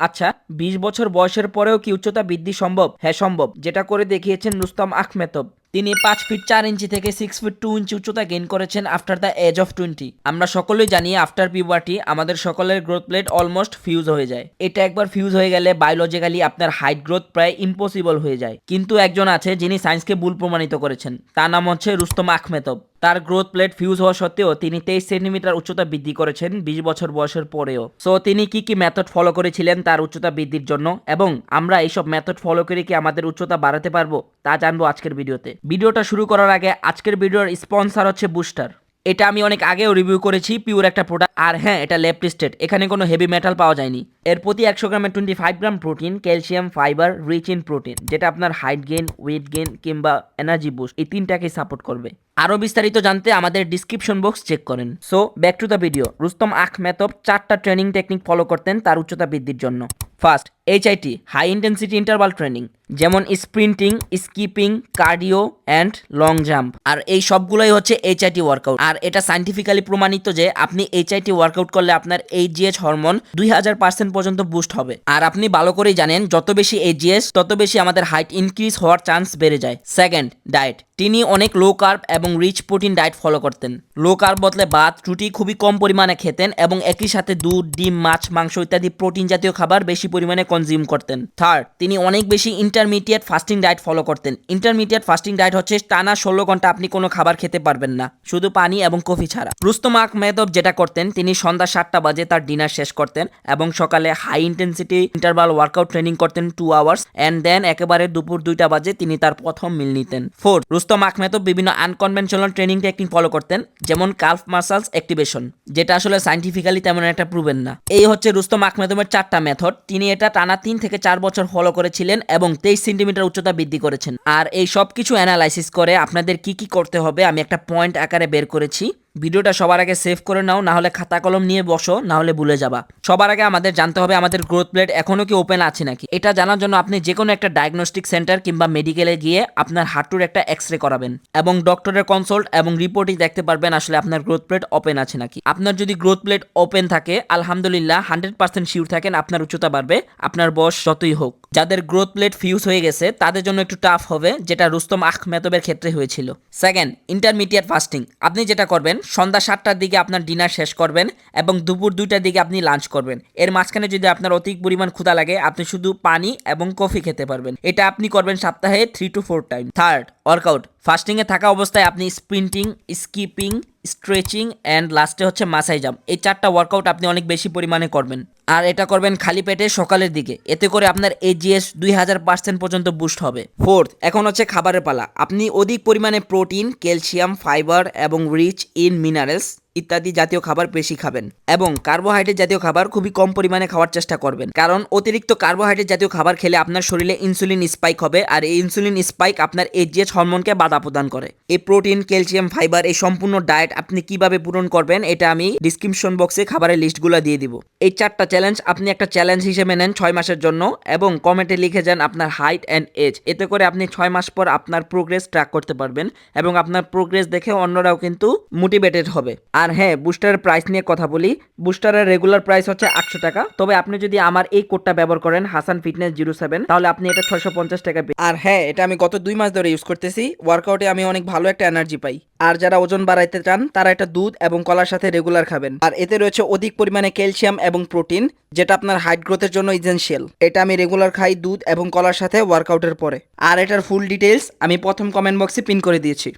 আচ্ছা বিশ বছর বয়সের পরেও কি উচ্চতা বৃদ্ধি সম্ভব? হ্যাঁ সম্ভব, যেটা করে দেখিয়েছেন রুস্তম আখমেতব তিনি পাঁচ ফিট চার ইঞ্চি থেকে সিক্স ফিট টু ইঞ্চি উচ্চতা গেইন করেছেন after the age of twenty আমরা সকলেই জানি আফটার পিউবার্টি আমাদের সকলের গ্রোথ প্লেট অলমোস্ট ফিউজ হয়ে যায়। এটা একবার ফিউজ হয়ে গেলে বায়োলজিক্যালি আপনার হাইট গ্রোথ প্রায় ইম্পসিবল হয়ে যায়। কিন্তু একজন আছে যিনি সায়েন্সকে ভুল প্রমাণিত করেছেন। তার নাম হচ্ছে রুস্তম আখমেতব তার গ্রোথ প্লেট ফিউজ হওয়া সত্ত্বেও তিনি তেইশ সেন্টিমিটার উচ্চতা বৃদ্ধি করেছেন বিশ বছর বয়সের পরেও। সো তিনি কি কি মেথড ফলো করেছিলেন তার উচ্চতা বৃদ্ধির জন্য? এবং আমরা এইসব মেথড ফলো করে কি আমাদের উচ্চতা বাড়াতে পারব? তা জানব আজকের ভিডিওতে। ভিডিওটা শুরু করার আগে আজকের ভিডিওর স্পন্সর হচ্ছে বুস্টার এটা আমি অনেক আগেও রিভিউ করেছি পিওর একটা প্রোডাক্ট আর হ্যাঁ এটা স্টেট এখানে কোনো হেভি মেটাল পাওয়া যায়নি। এর প্রতি একশো গ্রামে twenty five gram protein calcium fibre rich in protein যেটা আপনার হাইট গেইন ওয়েট গেইন কিংবা এনার্জি বুস্ট এই তিনটাকেই সাপোর্ট করবে। আরও বিস্তারিত জানতে আমাদের ডিসক্রিপশন বক্স চেক করেন। So back to the video Rustam আখ আখমেতব চারটা ট্রেনিং টেকনিক ফলো করতেন তার উচ্চতা বৃদ্ধির জন্য। First HIIT high intensity interval training যেমন sprinting skipping cardio and long jump আর এই সবগুলোই হচ্ছে এইচআইটি ওয়ার্কআউট আর এটা সাইন্টিফিক্যালি প্রমাণিত যে আপনি এইচআইটি ওয়ার্কআউট করলে আপনার এইচজিএস হরমোন দুই হাজার পার্সেন্ট পর্যন্ত বুস্ট হবে। আর আপনি ভালো করেই জানেন, যত বেশি এইচজিএস তত বেশি আমাদের হাইট ইনক্রিজ হওয়ার চান্স বেড়ে যায়। সেকেন্ড ডায়েট তিনি অনেক লো কার্ব এবং রিচ প্রোটিন ডায়েট ফলো করতেন। লো কার্ব বদলে ভাত, রুটি খুবই কম পরিমাণে খেতেন এবং একই সাথে দুধ, ডিম, মাছ, মাংস ইত্যাদি প্রোটিন জাতীয় খাবার বেশি পরিমাণে কনজিউম করতেন। থার্ড তিনি অনেক বেশি ইন্টারমিডিয়েট ফাস্টিং ডায়েট ফলো করতেন। ইন্টারমিডিয়েট ফাস্টিং ডায়েট হচ্ছে টানা ষোলো ঘণ্টা আপনি কোনো খাবার খেতে পারবেন না, শুধু পানি এবং কফি ছাড়া। রুস্তম আহমেদব যেটা করতেন, তিনি সন্ধ্যা সাতটা বাজে তার ডিনার শেষ করতেন এবং সকালে high intensity interval workout training করতেন টু আওয়ার্স অ্যান্ড দেন একেবারে দুপুর দুইটা বাজে তিনি তার প্রথম মিল নিতেন। ফোর্থ রুস্তম আহমেদব বিভিন্ন আনকনভেনশনাল ট্রেনিং টেকনিক ফলো করতেন, যেমন কালফ মাসালস অ্যাক্টিভেশন যেটা আসলে সাইন্টিফিক্যালি তেমন একটা প্রুভেন না। এই হচ্ছে রুস্তম আহমেদমের চারটা মেথড তিনি এটা টানা তিন থেকে চার বছর ফলো করেছিলেন এবং তেইশ সেন্টিমিটার উচ্চতা বৃদ্ধি করেছেন। আর এই সব কিছু অ্যানালাইসিস করে আপনাদের কি কি করতে হবে, আমি একটা পয়েন্ট আকারে বের করেছি। ভিডিওটা সবার আগে সেভ করে নাও না হলে খাতা কলম নিয়ে বসো না হলে ভুলে যাবা। সবার আগে আমাদের জানতে হবে আমাদের গ্রোথ প্লেট এখনও কি ওপেন আছে নাকি। এটা জানার জন্য আপনি যে কোনো একটা ডায়াগনস্টিক সেন্টার কিংবা মেডিকেলে গিয়ে আপনার হাঁটুর একটা এক্স রে করাবেন এবং ডক্টরের কনসাল্ট এবং রিপোর্টই দেখতে পারবেন আসলে আপনার গ্রোথ প্লেট ওপেন আছে নাকি। আপনার যদি গ্রোথ প্লেট ওপেন থাকে, আলহামদুলিল্লাহ হান্ড্রেড পার্সেন্ট শিওর থাকেন আপনার উচ্চতা বাড়বে, আপনার বয়স যতই হোক। যাদের গ্রোথ প্লেট ফিউজ হয়ে গেছে, তাদের জন্য একটু টাফ হবে, যেটা রুস্তম আখমেতবের ক্ষেত্রে হয়েছিল। সেকেন্ড ইন্টারমিডিয়েট ফাস্টিং আপনি যেটা করবেন সন্ধ্যা সাতটার দিকে আপনার ডিনার শেষ করবেন এবং দুপুর দুইটার দিকে আপনি লাঞ্চ করবেন। এর মাঝখানে যদি আপনার অধিক পরিমাণ ক্ষুধা লাগে, আপনি শুধু পানি এবং কফি খেতে পারবেন। এটা আপনি করবেন সপ্তাহে three two four time third workout ফাস্টিংয়ে থাকা অবস্থায় আপনি স্প্রিন্টিং স্কিপিং স্ট্রেচিং অ্যান্ড লাস্টে হচ্ছে মাসাই জাম্প এই চারটা ওয়ার্কআউট আপনি অনেক বেশি পরিমাণে করবেন। আর এটা করবেন খালি পেটে সকালের দিকে। এতে করে আপনার এজিএস দুই হাজার পার্সেন্ট পর্যন্ত বুস্ট হবে। ফোর্থ এখন হচ্ছে খাবারের পালা। আপনি অধিক পরিমাণে প্রোটিন ক্যালসিয়াম ফাইবার এবং রিচ ইন মিনারেলস ইত্যাদি জাতীয় খাবার বেশি খাবেন এবং কার্বোহাইড্রেট জাতীয় খাবার খুবই কম পরিমাণে খাওয়ার চেষ্টা করবেন। কারণ অতিরিক্ত কার্বোহাইড্রেট জাতীয় খাবার খেলে আপনার শরীরে ইনসুলিন স্পাইক হবে আর এই ইনসুলিন স্পাইক আপনার এজিএস হরমোনকে বাধা প্রদান করে। এই প্রোটিন, ক্যালসিয়াম, ফাইবার এই সম্পূর্ণ ডায়েট আপনি কীভাবে পূরণ করবেন এটা আমি ডিসক্রিপশন বক্সে খাবারের লিস্টগুলো দিয়ে দিব। এই চারটা চ্যালেঞ্জ আপনি একটা চ্যালেঞ্জ হিসেবে নেন ছয় মাসের জন্য এবং কমেন্টে লিখে যান আপনার হাইট অ্যান্ড এজ এতে করে আপনি ছয় মাস পর আপনার প্রোগ্রেস ট্র্যাক করতে পারবেন এবং আপনার প্রোগ্রেস দেখে অন্যরাও কিন্তু মোটিভেটেড হবে। আর হ্যাঁ বুস্টারের প্রাইস নিয়ে কথা বলি। বুস্টারের রেগুলার প্রাইস হচ্ছে আটশো টাকা। তবে আপনি যদি আমার এই কোডটা ব্যবহার করেন হাসান ফিটনেস জিরো সেভেন তাহলে আপনি এটা ছয়শো পঞ্চাশ টাকা আর হ্যাঁ এটা আমি গত দুই মাস ধরে ইউজ করতেছি। ওয়ার্কআউটে আমি অনেক ভালো একটা এনার্জি পাই। আর যারা ওজন বাড়াইতে চান, তারা এটা দুধ এবং কলার সাথে রেগুলার খাবেন। আর এতে রয়েছে অধিক পরিমাণে ক্যালসিয়াম এবং প্রোটিন যেটা আপনার হাইট গ্রোথের জন্য ইজেন্সিয়াল এটা আমি রেগুলার খাই দুধ এবং কলার সাথে ওয়ার্কআউটের পরে। আর এটার ফুল ডিটেলস আমি প্রথম কমেন্ট বক্সে পিন করে দিয়েছি।